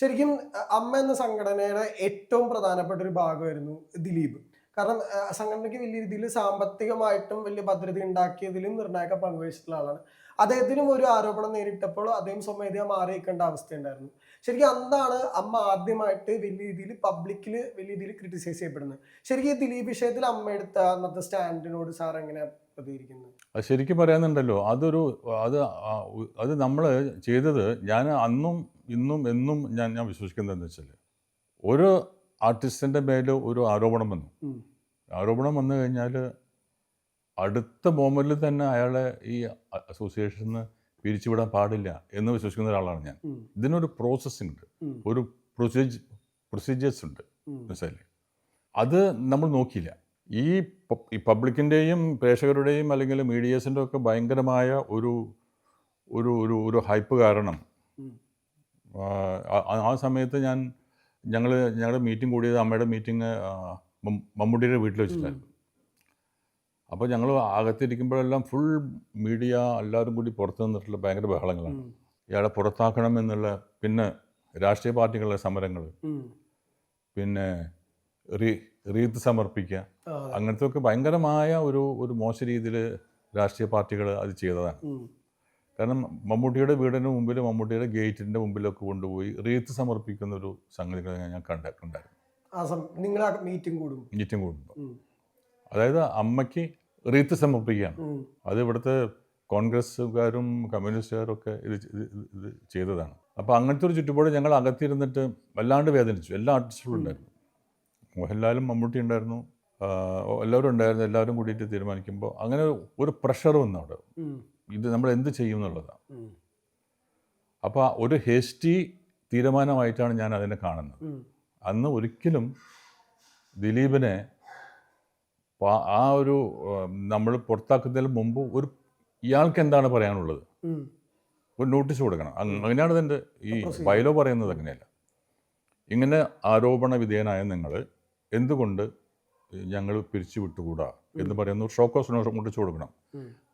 ശരിക്കും അമ്മ എന്ന സംഘടനയുടെ ഏറ്റവും പ്രധാനപ്പെട്ട ഒരു ഭാഗമായിരുന്നു ദിലീപ്. കാരണം സംഘടനയ്ക്ക് വലിയ രീതിയിൽ സാമ്പത്തികമായിട്ടും വലിയ ഭദ്രത ഉണ്ടാക്കിയതിലും നിർണായക പങ്കുവഹിച്ചിട്ടുള്ള ആളാണ്. അദ്ദേഹത്തിനും ഒരു ആരോപണം നേരിട്ടപ്പോൾ അദ്ദേഹം സ്വമേധയാ അവസ്ഥ അവസ്ഥയുണ്ടായിരുന്നു. ശരിക്കും അന്നാണ് അമ്മ ആദ്യമായിട്ട് വലിയ രീതിയിൽ പബ്ലിക്കിൽ വലിയ രീതിയിൽ ക്രിറ്റിസൈസ് ചെയ്യപ്പെടുന്നത്. ശരിക്കും ദിലീപ് വിഷയത്തിൽ അമ്മ എടുത്ത അന്നത്തെ സ്റ്റാൻഡിനോട് സാർ എങ്ങനെയാണ് പ്രതികരിക്കുന്നത് അത് ശരിക്കും പറയാനുണ്ടല്ലോ അതൊരു അത് അത് നമ്മൾ ചെയ്തത് ഞാൻ അന്നും ഇന്നും എന്നും ഞാൻ ഞാൻ വിശ്വസിക്കുന്നതെന്ന് വെച്ചാൽ ഒരു ആർട്ടിസ്റ്റിന്റെ മേലെ ഒരു ആരോപണം വന്നു. ആരോപണം വന്നു കഴിഞ്ഞാൽ അടുത്ത മോമെന്റിൽ തന്നെ അയാളെ ഈ അസോസിയേഷനിൽ നിന്ന് പിരിച്ചുവിടാൻ പാടില്ല എന്ന് വിശ്വസിക്കുന്ന ഒരാളാണ് ഞാൻ. ഇതിനൊരു പ്രോസസ്സ് ഉണ്ട്. ഒരു പ്രൊസീജ് പ്രൊസീജിയേഴ്സ് ഉണ്ട്. മനസ്സിലായില്ലേ? അത് നമ്മൾ നോക്കിയില്ല. ഈ പബ്ലിക്കിന്റെയും പ്രേക്ഷകരുടെയും അല്ലെങ്കിൽ മീഡിയസിന്റെ ഒക്കെ ഭയങ്കരമായ ഒരു ഒരു ഒരു ഒരു ഹൈപ്പ് കാരണം ആ, സമയത്ത് ഞാൻ ഞങ്ങൾ ഞങ്ങളുടെ മീറ്റിംഗ് കൂടിയത് അമ്മയുടെ മീറ്റിംഗ് മമ്മൂട്ടിയുടെ വീട്ടിൽ വെച്ചിട്ടായിരുന്നു. അപ്പോൾ ഞങ്ങൾ അകത്തിരിക്കുമ്പോഴെല്ലാം ഫുൾ മീഡിയ എല്ലാവരും കൂടി പുറത്ത് നിന്നിട്ടുള്ള ഭയങ്കര ബഹളങ്ങളാണ്. ഇയാളെ പുറത്താക്കണം എന്നുള്ള പിന്നെ രാഷ്ട്രീയ പാർട്ടികളുടെ സമരങ്ങൾ പിന്നെ റീ റീത്ത് സമർപ്പിക്കുക. അങ്ങനത്തെ ഒക്കെ ഭയങ്കരമായ ഒരു ഒരു മോശ രീതിയിൽ രാഷ്ട്രീയ പാർട്ടികൾ അത് ചെയ്തതാണ്. കാരണം മമ്മൂട്ടിയുടെ വീടിന് മുമ്പിൽ മമ്മൂട്ടിയുടെ ഗേറ്റിന്റെ മുമ്പിലൊക്കെ കൊണ്ടുപോയി റീത്ത് സമർപ്പിക്കുന്ന ഒരു സംഗതികൾ ഞാൻ കണ്ട കണ്ടായിരുന്നു. ആ നിങ്ങൾ മീറ്റിംഗ് കൂടും? മീറ്റിംഗ് കൂടുമ്പോൾ അതായത് അമ്മയ്ക്ക് റീത്ത് സമർപ്പിക്കുകയാണ്. അത് ഇവിടുത്തെ കോൺഗ്രസ്സുകാരും കമ്മ്യൂണിസ്റ്റുകാരും ഒക്കെ ഇത് ഇത് ഇത് ചെയ്തതാണ്. അപ്പോൾ അങ്ങനത്തെ ഒരു ചുറ്റുപാട് ഞങ്ങൾ അകത്തിരുന്നിട്ട് വല്ലാണ്ട് വേദനിച്ചു. എല്ലാ ആർട്ടിസ്റ്റുകളും ഉണ്ടായിരുന്നു. മോഹൻലാലും മമ്മൂട്ടി ഉണ്ടായിരുന്നു. എല്ലാവരും ഉണ്ടായിരുന്നു. എല്ലാവരും കൂടിയിട്ട് തീരുമാനിക്കുമ്പോൾ അങ്ങനെ ഒരു പ്രഷർ വന്നു അവിടെ. ഇത് നമ്മൾ എന്ത് ചെയ്യും എന്നുള്ളതാണ്. അപ്പോൾ ഒരു ഹേസ്റ്റി തീരുമാനമായിട്ടാണ് ഞാൻ അതിനെ കാണുന്നത്. അന്ന് ഒരിക്കലും ദിലീപിനെ ആ ഒരു നമ്മൾ പുറത്താക്കുന്നതിന് മുമ്പ് ഒരു ഇയാൾക്ക് എന്താണ് പറയാനുള്ളത്? ഒരു നോട്ടീസ് കൊടുക്കണം. അങ്ങ- അങ്ങനെയാണ് ഇതിന്റെ ഈ ബയലോ ബൈലോ പറയുന്നത് അങ്ങനെയല്ല. ഇങ്ങനെ ആരോപണ വിധേയനായ നിങ്ങൾ എന്തുകൊണ്ട് ഞങ്ങൾ പിരിച്ചു വിട്ടുകൂടാ എന്ന് പറയുന്ന ഒരു ഷോക്കോസ് നോട്ടീസ് കൊടുക്കണം.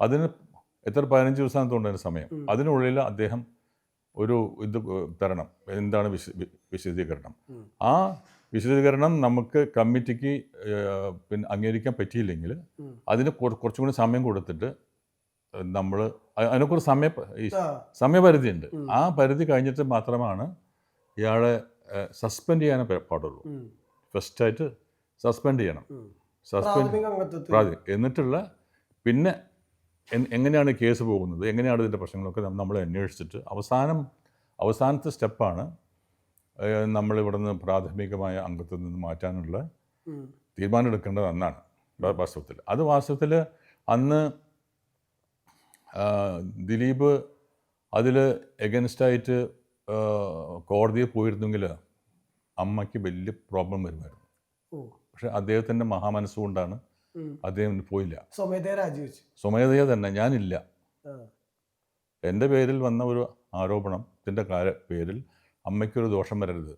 അതിന് എത്ര പതിനഞ്ച് ദിവസം തോന്നുന്ന സമയം. അതിനുള്ളിൽ അദ്ദേഹം ഒരു ഇത് തരണം. എന്താണ് വിശ വിശദീകരണം. ആ വിശദീകരണം നമുക്ക് കമ്മിറ്റിക്ക് പിന്നെ അംഗീകരിക്കാൻ പറ്റിയില്ലെങ്കിൽ അതിന് കുറച്ചും കൂടി സമയം കൊടുത്തിട്ട് നമ്മൾ അതിനെക്കുറിച്ച് സമയ സമയപരിധി ഉണ്ട് സമയപരിധിയുണ്ട്. ആ പരിധി കഴിഞ്ഞിട്ട് മാത്രമാണ് ഇയാളെ സസ്പെൻഡ് ചെയ്യാനേ പാടുള്ളൂ. ഫസ്റ്റായിട്ട് സസ്പെൻഡ് ചെയ്യണം. സസ്പെൻഡ് പ്രാഥമിക എന്നിട്ടുള്ള പിന്നെ എങ്ങനെയാണ് കേസ് പോകുന്നത്? എങ്ങനെയാണ് ഇതിന്റെ പ്രശ്നങ്ങളൊക്കെ നമ്മൾ അന്വേഷിച്ചിട്ട് അവസാനം അവസാനത്തെ സ്റ്റെപ്പാണ് നമ്മൾ ഇവിടുന്ന് പ്രാഥമികമായ അംഗത്വത്തിൽ നിന്ന് മാറ്റാനുള്ള തീരുമാനമെടുക്കേണ്ടത് തീരുമാനം എടുക്കേണ്ടത് അന്നാണ് വാസ്തവത്തിൽ. അത് വാസ്തവത്തിൽ അന്ന് ദിലീപ് അതിൽ എഗൻസ്റ്റായിട്ട് കോടതിയിൽ പോയിരുന്നെങ്കിൽ അമ്മയ്ക്ക് വലിയ പ്രോബ്ലം വരുമായിരുന്നു. പക്ഷെ അദ്ദേഹത്തിന്റെ മഹാമനസ്സുകൊണ്ടാണ്. അദ്ദേഹം പോയില്ല. സ്വമേധയാ തന്നെ. ഞാനില്ല. എന്റെ പേരിൽ വന്ന ഒരു ആരോപണത്തിന്റെ കാര പേരിൽ അമ്മയ്ക്കൊരു ദോഷം വരരുത്.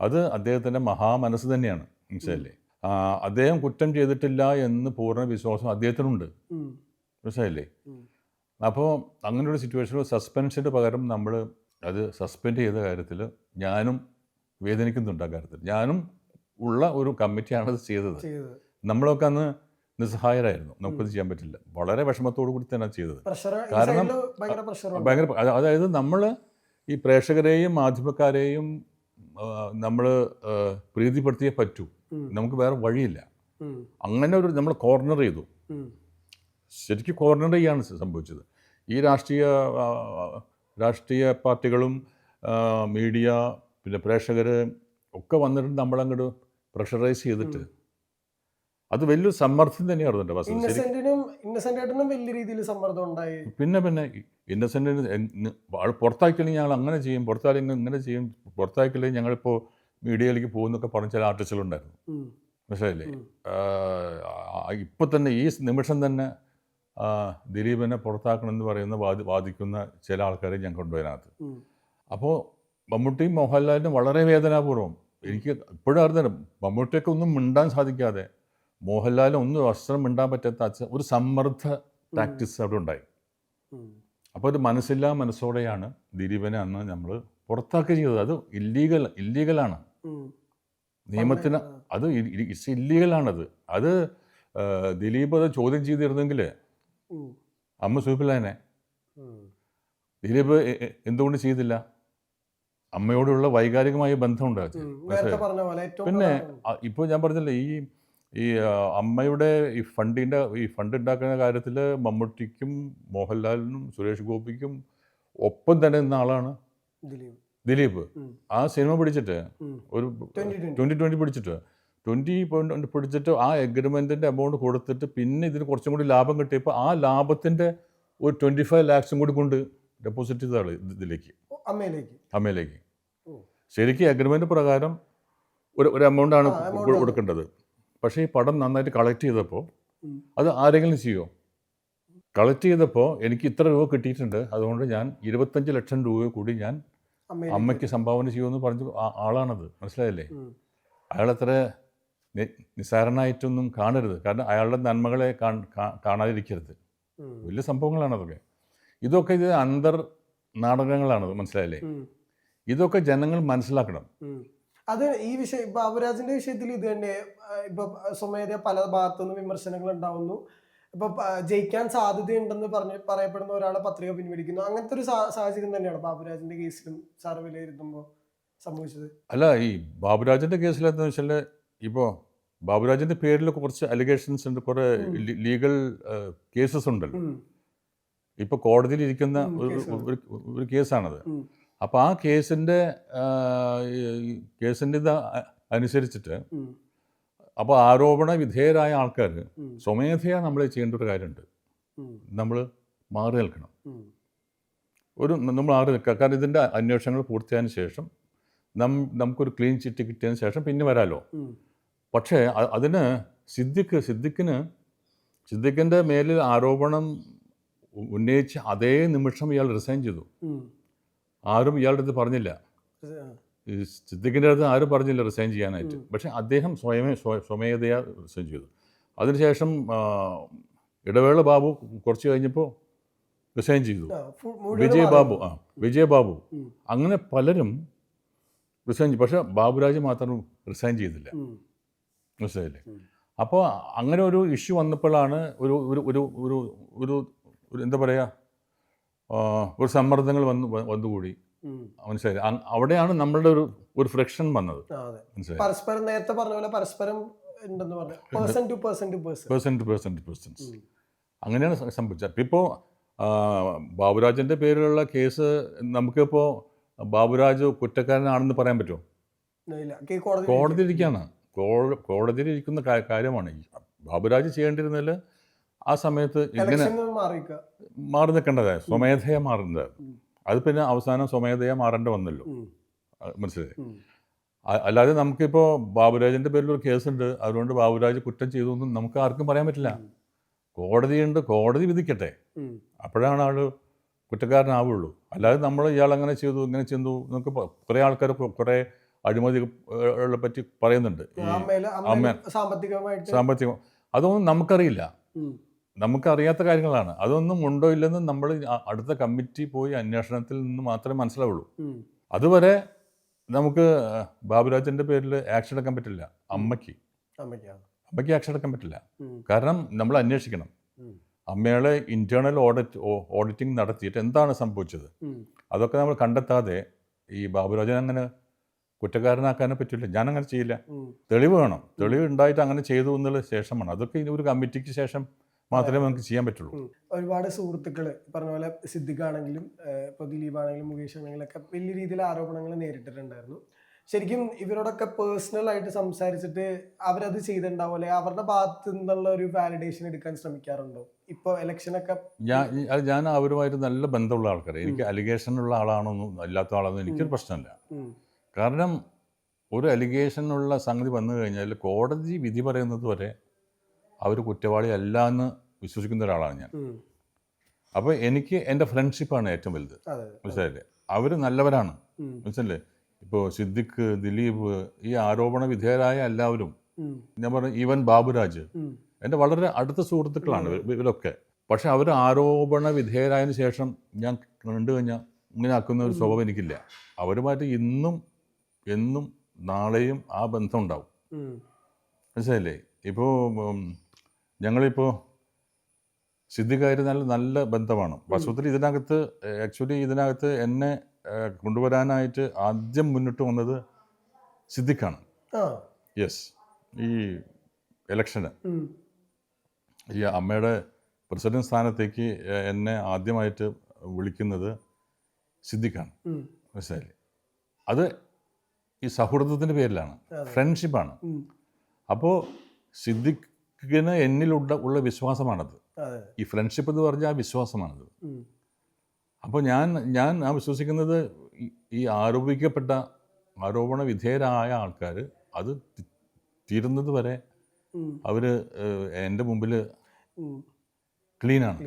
അത് അദ്ദേഹത്തിന്റെ മഹാമനസ് തന്നെയാണ് മനസ്സിലല്ലേ അദ്ദേഹം കുറ്റം ചെയ്തിട്ടില്ല എന്ന് പൂർണ വിശ്വാസം അദ്ദേഹത്തിനുണ്ട്. മനസ്സിലല്ലേ മനസ്സിലായില്ലേ? അപ്പോൾ അങ്ങനെ ഒരു സിറ്റുവേഷനിൽ സസ്പെൻഷന് പകരം നമ്മൾ അത് സസ്പെൻഡ് ചെയ്ത കാര്യത്തിൽ ഞാനും വേദനിക്കുന്നുണ്ട് ആ കാര്യത്തിൽ. ഞാനും ഉള്ള ഒരു കമ്മിറ്റിയാണ് അത് ചെയ്തത്. നമ്മളൊക്കെ അന്ന് നിസ്സഹായരായിരുന്നു. നമുക്കത് ചെയ്യാൻ പറ്റില്ല. വളരെ വിഷമത്തോടു കൂടി തന്നെ ചെയ്തത്. കാരണം- ഭയങ്കര അതായത് നമ്മൾ ഈ പ്രേക്ഷകരെയും മാധ്യമക്കാരെയും നമ്മൾ പ്രീതിപ്പെടുത്തിയേ പറ്റൂ. നമുക്ക് വേറെ വഴിയില്ല. അങ്ങനെ ഒരു നമ്മൾ കോർണർ ചെയ്തു. ശരിക്കും കോർണർ ചെയ്യാണ് സംഭവിച്ചത്. ഈ രാഷ്ട്രീയ രാഷ്ട്രീയ പാർട്ടികളും മീഡിയ പിന്നെ പ്രേക്ഷകർ ഒക്കെ വന്നിട്ടുണ്ട് നമ്മളങ്ങോട്ട് പ്രഷറൈസ് ചെയ്തിട്ട്. അത് വലിയൊരു സമ്മർദ്ദം എന്റെ ഏട്ടനും വലിയ രീതിയിൽ സമ്മർദ്ദം ഉണ്ടായി. പിന്നെ പിന്നെ ഇന്നസെന്റിന് ആൾ പുറത്താക്കില്ലെങ്കിൽ ഞങ്ങൾ അങ്ങനെ ചെയ്യും. പുറത്താക്കില്ലെങ്കിൽ ഇങ്ങനെ ചെയ്യും. പുറത്താക്കില്ലെങ്കിൽ ഞങ്ങളിപ്പോൾ മീഡിയയിലേക്ക് പോകുന്നൊക്കെ പറഞ്ഞ ചില ആർട്ടിസ്റ്റുകളുണ്ടായിരുന്നു. മനസ്സിലായില്ലേ? ഇപ്പൊ ഇപ്പോൾ തന്നെ ഈ നിമിഷം തന്നെ ദിലീപിനെ പുറത്താക്കണമെന്ന് പറയുന്ന വാദി വാദിക്കുന്ന ചില ആൾക്കാരെ ഞങ്ങൾ കൊണ്ടുവരാനകത്ത്. അപ്പോൾ മമ്മൂട്ടിയും മോഹൻലാലിനും വളരെ വേദനാപൂർവം എനിക്ക് ഇപ്പോഴും അറിഞ്ഞു മമ്മൂട്ടിയൊക്കെ ഒന്നും മിണ്ടാൻ സാധിക്കാതെ മോഹൻലാലിന് ഒന്നും വസ്ത്രം മിണ്ടാൻ പറ്റാത്ത അച്ഛൻ ഒരു സമ്മർദ്ദ പ്രാക്ടീസ് അവിടെ ഉണ്ടായി. അപ്പോൾ ഒരു മനസ്സില്ലാ മനസ്സോടെയാണ് ദിലീപിനെ അന്ന് നമ്മൾ പുറത്താക്കുക ചെയ്തത്. അത് ഇല്ലീഗൽ ഇല്ലീഗലാണ്. നിയമത്തിന് അത് ഇറ്റ്സ് ഇല്ലീഗലാണത് അത് ദിലീപ് അത് ചോദ്യം ചെയ്തിരുന്നെങ്കിൽ അമ്മ സുഹിപ്പിലാനെ. ദിലീപ് എന്തുകൊണ്ട് ചെയ്തില്ല? അമ്മയോടുള്ള വൈകാരികമായ ബന്ധമുണ്ട് പിന്നെ. ഇപ്പോൾ ഞാൻ പറഞ്ഞല്ലേ ഈ ഈ അമ്മയുടെ ഈ ഫണ്ടിന്റെ ഈ ഫണ്ട് ഉണ്ടാക്കുന്ന കാര്യത്തിൽ മമ്മൂട്ടിക്കും മോഹൻലാലിനും സുരേഷ് ഗോപിക്കും ഒപ്പം തന്നെ നിന്ന ആളാണ് ദിലീപ്. ആ സിനിമ പിടിച്ചിട്ട് ഒരു 2020. ട്വന്റി ട്വന്റി പിടിച്ചിട്ട്. ട്വന്റി പോയിന്റ് പിടിച്ചിട്ട് ആ എഗ്രിമെന്റിന്റെ എമൗണ്ട് കൊടുത്തിട്ട് പിന്നെ ഇതിന് കുറച്ചും കൂടി ലാഭം കിട്ടിയപ്പോൾ ആ ലാഭത്തിന്റെ ഒരു ട്വന്റി ഫൈവ് ലാക്സും കൂടി കൊണ്ട് ഡെപ്പോസിറ്റ് ചെയ്ത ആൾ ഇതിലേക്ക്. അമ്മയിലേക്ക്. അമ്മയിലേക്ക്. ശരിക്ക് അഗ്രിമെന്റ് പ്രകാരം ഒരു ഒരു എമൗണ്ടാണ്. കൊടുക്കേണ്ടത്. പക്ഷേ ഈ പടം നന്നായിട്ട് കളക്ട് ചെയ്തപ്പോൾ അത് ആരെങ്കിലും ചെയ്യുമോ കളക്ട് ചെയ്തപ്പോൾ എനിക്ക് ഇത്ര രൂപ കിട്ടിയിട്ടുണ്ട്. അതുകൊണ്ട് ഞാൻ ഇരുപത്തഞ്ച് ലക്ഷം രൂപ കൂടി ഞാൻ അമ്മയ്ക്ക് സംഭാവന ചെയ്യുമെന്ന് പറഞ്ഞ ആളാണത്. മനസ്സിലായില്ലേ? അയാളത്ര നിസ്സാരനായിട്ടൊന്നും കാണരുത്. കാരണം അയാളുടെ നന്മകളെ കാണാതിരിക്കരുത്. വലിയ സംഭവങ്ങളാണ് അതൊക്കെ. ഇതൊക്കെ ഇത് അന്തർ നാടകങ്ങളാണ് മനസ്സിലായില്ലേ? ഇതൊക്കെ ജനങ്ങൾ മനസ്സിലാക്കണം. അത് ഈ വിഷയം ഇപ്പൊ അവരാജിന്റെ വിഷയത്തിൽ ഇത് തന്നെ ഇപ്പൊ സ്വമേധ പല ഭാഗത്തുനിന്നും വിമർശനങ്ങൾ ഉണ്ടാവുന്നു. ഇപ്പൊ ജയിക്കാൻ സാധ്യതയുണ്ടെന്ന് പറഞ്ഞ് പറയപ്പെടുന്ന ഒരാളെ പത്രിക പിൻവലിക്കുന്നു. അങ്ങനത്തെ ഒരു സാഹചര്യം തന്നെയാണ് ബാബുരാജിന്റെ കേസിലും സാർ വിലയിരുത്തുമ്പോൾ സംഭവിച്ചത്? അല്ല ഈ ബാബുരാജിന്റെ കേസിലെന്ന് വെച്ചാൽ ഇപ്പോ ബാബുരാജിന്റെ പേരിൽ കുറച്ച് അലിഗേഷൻസ് ഉണ്ട് കുറേ ലീഗൽ കേസസ് ഉണ്ടല്ലോ. ഇപ്പോൾ കോടതിയിൽ ഇരിക്കുന്ന ഒരു ഒരു കേസാണത്. അപ്പോൾ ആ കേസിന്റെ കേസിന്റെ ഇത് അനുസരിച്ചിട്ട് അപ്പോൾ ആരോപണ വിധേയരായ ആൾക്കാർ. സ്വമേധയാ നമ്മൾ ചെയ്യേണ്ട ഒരു കാര്യമുണ്ട്. നമ്മൾ മാറി നിൽക്കണം. ഒരു നമ്മൾ മാറി നിൽക്കുക കാരണം ഇതിന്റെ അന്വേഷണങ്ങൾ പൂർത്തിയായതിനു ശേഷം നം നമുക്കൊരു ക്ലീൻ ചിറ്റ് കിട്ടിയതിന് ശേഷം പിന്നെ വരാലോ? പക്ഷേ അതിന് സിദ്ദിഖ് സിദ്ദിഖിന് സിദ്ദിഖിന്റെ മേലിൽ ആരോപണം ഉന്നയിച്ച അതേ നിമിഷം ഇയാൾ റിസൈൻ ചെയ്തു. ആരും ഇയാളുടെ അടുത്ത് പറഞ്ഞില്ല. സിദ്ദിഖിന്റെ അടുത്ത് ആരും പറഞ്ഞില്ല റിസൈൻ ചെയ്യാനായിട്ട്. പക്ഷെ അദ്ദേഹം സ്വയമേ സ്വമേധയാ റിസൈൻ ചെയ്തു. അതിനുശേഷം ഇടവേള ബാബു കുറച്ച് കഴിഞ്ഞപ്പോൾ റിസൈൻ ചെയ്തു. വിജയ ബാബു ആ വിജയ് ബാബു. അങ്ങനെ പലരും റിസൈൻ ചെയ്തു. പക്ഷേ ബാബുരാജ് മാത്രം റിസൈൻ ചെയ്തില്ല. മനസ്സിലായില്ലേ? അപ്പോൾ അങ്ങനെ ഒരു ഇഷ്യൂ വന്നപ്പോഴാണ് ഒരു ഒരു ഒരു ഒരു ഒരു എന്താ പറയുക ഒരു സമ്മർദ്ദങ്ങൾ വന്നു വന്നുകൂടി. മനസ്സിലായി അവിടെയാണ് നമ്മളുടെ ഒരു ഒരു ഫ്രിക്ഷൻ വന്നത്. പരസ്പരം നേരത്തെ പറഞ്ഞ പോലെ പരസ്പരം അങ്ങനെയാണ് സംഭവിച്ചത്. ഇപ്പോൾ ബാബുരാജിന്റെ പേരിലുള്ള കേസ് നമുക്കിപ്പോൾ ബാബുരാജ് കുറ്റക്കാരനാണെന്ന് പറയാൻ പറ്റുമോ? കോടതിയിലിരിക്കുകയാണ് കോടതിയിലിരിക്കുന്ന കാര്യമാണ്. ബാബുരാജ് ചെയ്യേണ്ടിരുന്നതിൽ ആ സമയത്ത് മാറിക്കുക മാറി നിൽക്കേണ്ടത് സ്വമേധയാ മാറുന്നത്. അത് പിന്നെ അവസാനം സ്വമേധയാ മാറേണ്ടി വന്നല്ലോ. മനസ്സിലായി? അല്ലാതെ നമുക്കിപ്പോൾ ബാബുരാജിന്റെ പേരിൽ ഒരു കേസുണ്ട്. അതുകൊണ്ട് ബാബുരാജ് കുറ്റം ചെയ്തു എന്നും നമുക്ക് ആർക്കും പറയാൻ പറ്റില്ല. കോടതിയുണ്ട് കോടതി വിധിക്കട്ടെ. അപ്പോഴാണ് ആൾ കുറ്റക്കാരനാവുള്ളൂ. അല്ലാതെ നമ്മൾ ഇയാൾ അങ്ങനെ ചെയ്തു ഇങ്ങനെ ചെയ്തു നമുക്ക് കുറേ ആൾക്കാർ കുറേ അഴിമതികളെ പറ്റി പറയുന്നുണ്ട്. സാമ്പത്തികം. അതൊന്നും നമുക്കറിയില്ല. നമുക്കറിയാത്ത കാര്യങ്ങളാണ്. അതൊന്നും ഉണ്ടോ ഇല്ലെന്ന് നമ്മൾ അടുത്ത കമ്മിറ്റി പോയി അന്വേഷണത്തിൽ നിന്ന് മാത്രമേ മനസ്സിലാവുള്ളൂ. അതുവരെ നമുക്ക് ബാബുരാജിന്റെ പേരിൽ ആക്ഷൻ എടുക്കാൻ പറ്റില്ല. അമ്മയ്ക്ക്. അമ്മയ്ക്ക് ആക്ഷൻ എടുക്കാൻ പറ്റില്ല. കാരണം നമ്മൾ അന്വേഷിക്കണം. അമ്മയുടെ ഇന്റേണൽ ഓഡിറ്റ് ഓഡിറ്റിംഗ് നടത്തിയിട്ട് എന്താണ് സംഭവിച്ചത്? അതൊക്കെ നമ്മൾ കണ്ടെത്താതെ ഈ ബാബുരാജൻ അങ്ങനെ കുറ്റക്കാരനാക്കാനേ പറ്റില്ല ഞാൻ അങ്ങനെ ചെയ്യില്ല. തെളിവ് വേണം. തെളിവ് ഉണ്ടായിട്ട് അങ്ങനെ ചെയ്തു എന്നുള്ള ശേഷമാണ്. അതൊക്കെ ഇനി ഒരു കമ്മിറ്റിക്ക് ശേഷം മാത്രമേ നമുക്ക് ചെയ്യാൻ പറ്റുള്ളൂ. ഒരുപാട് സുഹൃത്തുക്കൾ പറഞ്ഞ പോലെ സിദ്ദിഖാണെങ്കിലും ഇപ്പൊ ദിലീപ് ആണെങ്കിലും മുകേഷ് ആണെങ്കിലും ഒക്കെ വലിയ രീതിയിൽ ആരോപണങ്ങൾ നേരിട്ടിട്ടുണ്ടായിരുന്നു. ശരിക്കും ഇവരോടൊക്കെ പേഴ്സണൽ ആയിട്ട് സംസാരിച്ചിട്ട് അവരത് ചെയ്തിട്ടുണ്ടാവും അല്ലെ? അവരുടെ ഭാഗത്ത് നിന്നുള്ള ഒരു വാലിഡേഷൻ എടുക്കാൻ ശ്രമിക്കാറുണ്ടോ? ഇപ്പൊ ഇലക്ഷനൊക്കെ ഞാൻ അത് ഞാൻ അവരുമായിട്ട് നല്ല ബന്ധമുള്ള ആൾക്കാർ എനിക്ക് അലിഗേഷനുള്ള ആളാണോന്നും അല്ലാത്ത ആളാണെന്നും എനിക്കൊരു പ്രശ്നമില്ല. കാരണം ഒരു അലിഗേഷനുള്ള സംഗതി വന്നു കഴിഞ്ഞാൽ കോടതി വിധി പറയുന്നത് വരെ അവർ കുറ്റവാളി അല്ല എന്ന് വിശ്വസിക്കുന്ന ഒരാളാണ് ഞാൻ. അപ്പൊ അപ്പോൾ എനിക്ക് എന്റെ ഫ്രണ്ട്ഷിപ്പാണ് ഏറ്റവും വലുത്. മനസ്സിലായില്ലേ? അവർ നല്ലവരാണ്. മനസ്സിലല്ലേ ഇപ്പോൾ സിദ്ദിഖ് ദിലീപ് ഈ ആരോപണ വിധേയരായ എല്ലാവരും ഞാൻ പറഞ്ഞു ഈവൻ ബാബുരാജ് എന്റെ എന്റെ വളരെ അടുത്ത സുഹൃത്തുക്കളാണ് ഇവ- ഇവരൊക്കെ. പക്ഷെ അവർ ആരോപണ വിധേയരായതിനു ശേഷം ഞാൻ കണ്ടു കഴിഞ്ഞാൽ ഇങ്ങനെ ആക്കുന്ന ഒരു സ്വഭാവം എനിക്കില്ല. അവരുമായിട്ട് ഇന്നും എന്നും നാളെയും ആ ബന്ധം ഉണ്ടാവും. മനസ്സിലായില്ലേ? ഇപ്പോൾ ഞങ്ങളിപ്പോൾ സിദ്ധിക്കായിരുന്നാൽ നല്ല നല്ല ബന്ധമാണ് വാസ്തവത്തിൽ ഇതിനകത്ത് ആക്ച്വലി ഇതിനകത്ത് എന്നെ കൊണ്ടുവരാനായിട്ട് ആദ്യം മുന്നിട്ട് വന്നത് സിദ്ദിഖാണ് യെസ് ഈ ഇലക്ഷന്. ഈ അമ്മയുടെ പ്രസിഡന്റ് സ്ഥാനത്തേക്ക് എന്നെ ആദ്യമായിട്ട് വിളിക്കുന്നത് സിദ്ദിഖാണ് മനസ്സിലായി മനസ്സിലായില്ലേ? അത് ഈ സൗഹൃദത്തിന്റെ പേരിലാണ്. ഫ്രണ്ട്ഷിപ്പാണ് അപ്പോൾ അപ്പോൾ സിദ്ദിഖിന് എന്നിലുണ്ട ഉള്ള വിശ്വാസമാണത്. ഈ ഫ്രണ്ട്ഷിപ്പ് എന്ന് പറഞ്ഞാൽ ആ വിശ്വാസമാണത്. അപ്പോൾ ഞാൻ ഞാൻ ആ വിശ്വസിക്കുന്നത് ഈ- ആരോപിക്കപ്പെട്ട ആരോപണ വിധേയരായ ആൾക്കാർ അത് തീരുന്നത് വരെ. അവർ എന്റെ മുമ്പിൽ ക്ലീനാണ്.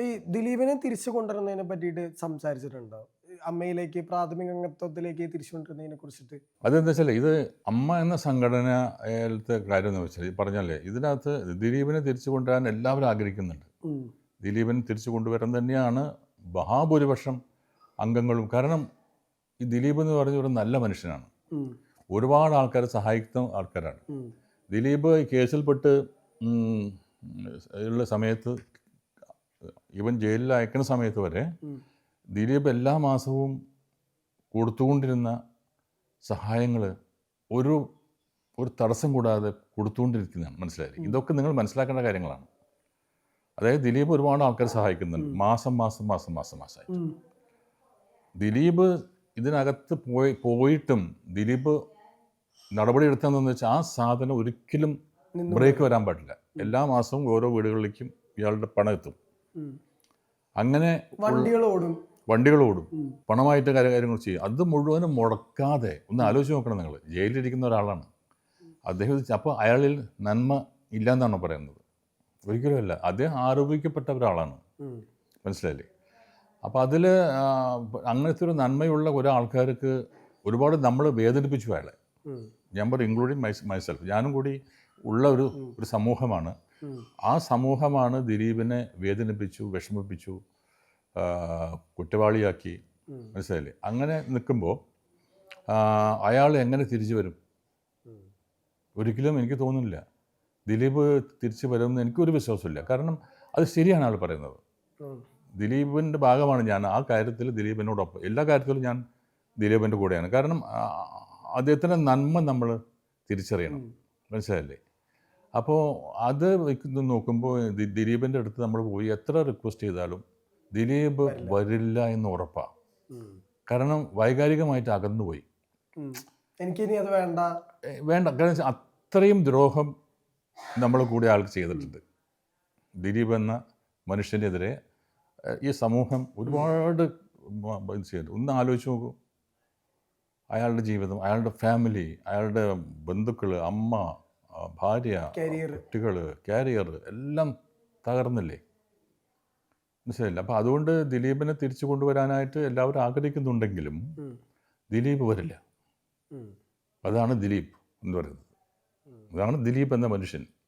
ഈ ദിലീപിനെ തിരിച്ചു കൊണ്ടുവരുന്നതിനെ പറ്റിയിട്ട് സംസാരിച്ചിട്ടുണ്ടോ? അമ്മയിലേക്ക് പ്രാഥമിക അംഗത്വത്തിലേക്ക് തിരിച്ചു കൊണ്ടുവരുന്നതിനെ കുറിച്ചിട്ട് അതെന്താ വെച്ചാൽ ഇത് അമ്മ എന്ന സംഘടനയിലത്തെ കാര്യം എന്ന് വെച്ചാൽ ഈ പറഞ്ഞാലേ ഇതിനകത്ത് ദിലീപിനെ തിരിച്ചു കൊണ്ടുവരാൻ എല്ലാവരും ആഗ്രഹിക്കുന്നുണ്ട്. ദിലീപിനെ തിരിച്ചു കൊണ്ടുവരാൻ തന്നെയാണ് മഹാഭൂരിപക്ഷം അംഗങ്ങളും കാരണം ഈ ദിലീപ് എന്ന് പറഞ്ഞ ഒരു നല്ല മനുഷ്യനാണ് ഒരുപാട് ആൾക്കാരെ സഹായിക്കുന്ന ആൾക്കാരാണ്. ദിലീപ് ഈ കേസിൽപ്പെട്ട് ഉള്ള സമയത്ത് ഇവൻ ജയിലിൽ അയക്കുന്ന സമയത്ത് വരെ. ദിലീപ് എല്ലാ മാസവും കൊടുത്തുകൊണ്ടിരുന്ന സഹായങ്ങൾ ഒരു ഒരു തടസ്സം കൂടാതെ കൊടുത്തുകൊണ്ടിരിക്കുന്നതാണ്. മനസ്സിലായി ഇതൊക്കെ നിങ്ങൾ മനസ്സിലാക്കേണ്ട കാര്യങ്ങളാണ്. അതായത് ദിലീപ് ഒരുപാട് ആൾക്കാർ സഹായിക്കുന്നുണ്ട്. മാസം മാസം മാസം മാസം മാസമായി ഉം. ദിലീപ് ഇതിനകത്ത് പോയി പോയിട്ടും ദിലീപ് നടപടി എടുത്തതെന്ന് വെച്ചാൽ ആ സാധനം ഒരിക്കലും ബ്രേക്ക് വരാൻ പാടില്ല. എല്ലാ മാസവും ഓരോ വീടുകളിലേക്കും ഇയാളുടെ പണം എത്തും. അങ്ങനെ വണ്ടികൾ ഓടും. വണ്ടികൾ ഓടും. പണമായിട്ട് കാര്യ- കാര്യങ്ങൾ ചെയ്യും. അത് മുഴുവനും മുടക്കാതെ ഒന്ന് ആലോചിച്ച് നോക്കണം നിങ്ങൾ. ജയിലിലിരിക്കുന്ന ഒരാളാണ്. അദ്ദേഹം അപ്പോൾ അയാളിൽ നന്മ ഇല്ലെന്നാണ് പറയുന്നത്? ഒരിക്കലുമല്ല അദ്ദേഹം ആരോപിക്കപ്പെട്ട ഒരാളാണ്. മനസ്സിലായില്ലേ? അപ്പോൾ അതിൽ അങ്ങനത്തെ ഒരു നന്മയുള്ള ഒരു ആൾക്കാർക്ക് ഒരുപാട് നമ്മൾ വേദനിപ്പിച്ചു അയാളെ. ഞാൻ പറയും ഇൻക്ലൂഡിങ് മൈ മൈസെൽഫ് ഞാനും കൂടി ഉള്ള ഒരു ഒരു സമൂഹമാണ്. ആ സമൂഹമാണ് ദിലീപിനെ വേദനിപ്പിച്ചു വിഷമിപ്പിച്ചു കുറ്റവാളിയാക്കി. മനസ്സിലായില്ലേ? അങ്ങനെ നിൽക്കുമ്പോൾ അയാൾ എങ്ങനെ തിരിച്ചു വരും. ഒരിക്കലും എനിക്ക് തോന്നുന്നില്ല. ദിലീപ് തിരിച്ചു വരുമെന്ന് എനിക്കൊരു വിശ്വാസമില്ല. കാരണം അത് ശരിയാണ് ആൾ പറയുന്നത്. ദിലീപിന്റെ ഭാഗമാണ് ഞാൻ. ആ കാര്യത്തിൽ ദിലീപിനോടൊപ്പം എല്ലാ കാര്യത്തിലും ഞാൻ ദിലീപിന്റെ കൂടെയാണ്. കാരണം അദ്ദേഹത്തിന്റെ നന്മ നമ്മൾ തിരിച്ചറിയണം. മനസ്സിലായില്ലേ? അപ്പോൾ അത് നോക്കുമ്പോൾ ദിലീപിന്റെ അടുത്ത് നമ്മൾ പോയി എത്ര റിക്വസ്റ്റ് ചെയ്താലും ദിലീപ് വരില്ല. എന്ന് ഉറപ്പാണ് കാരണം വൈകാരികമായിട്ട് അകന്നുപോയി. എനിക്കിനി അത് വേണ്ട. വേണ്ട. കാരണം അത്രയും ദ്രോഹം നമ്മൾ കൂടെ ആൾക്ക് ചെയ്തിട്ടുണ്ട്. ദിലീപ് എന്ന മനുഷ്യനെതിരെ ഈ സമൂഹം ഒരുപാട് ഇത് ചെയ്യുന്നുണ്ട് ഒന്ന് ആലോചിച്ച് നോക്കൂ. അയാളുടെ ജീവിതം അയാളുടെ ഫാമിലി അയാളുടെ ബന്ധുക്കൾ അമ്മ ഭാര്യ കുട്ടികൾ കാരിയർ എല്ലാം തകർന്നില്ലേ? മനസ്സിലായില്ല. അപ്പോൾ അതുകൊണ്ട് ദിലീപിനെ തിരിച്ചു കൊണ്ടുവരാനായിട്ട് എല്ലാവരും ആഗ്രഹിക്കുന്നുണ്ടെങ്കിലും ദിലീപ് വരില്ല. അതാണ് ദിലീപ് എന്ന് പറയുന്നത്. അതാണ് ദിലീപ് എന്ന മനുഷ്യൻ.